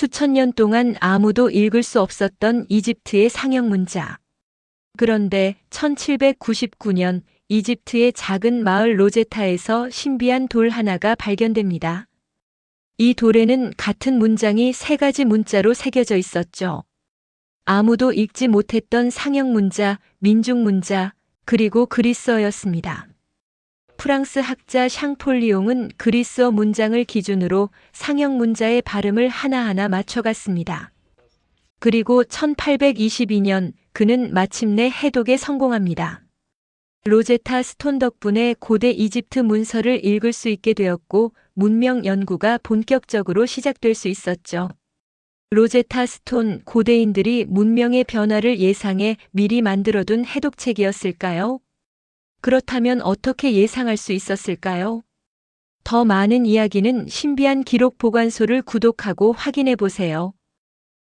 수천 년 동안 아무도 읽을 수 없었던 이집트의 상형 문자. 그런데 1799년 이집트의 작은 마을 로제타에서 신비한 돌 하나가 발견됩니다. 이 돌에는 같은 문장이 세 가지 문자로 새겨져 있었죠. 아무도 읽지 못했던 상형 문자, 민중 문자, 그리고 그리스어였습니다. 프랑스 학자 샹폴리옹은 그리스어 문장을 기준으로 상형 문자의 발음을 하나하나 맞춰갔습니다. 그리고 1822년 그는 마침내 해독에 성공합니다. 로제타 스톤 덕분에 고대 이집트 문서를 읽을 수 있게 되었고 문명 연구가 본격적으로 시작될 수 있었죠. 로제타 스톤 고대인들이 문명의 변화를 예상해 미리 만들어둔 해독책이었을까요? 그렇다면 어떻게 예상할 수 있었을까요? 더 많은 이야기는 신비한 기록 보관소를 구독하고 확인해 보세요.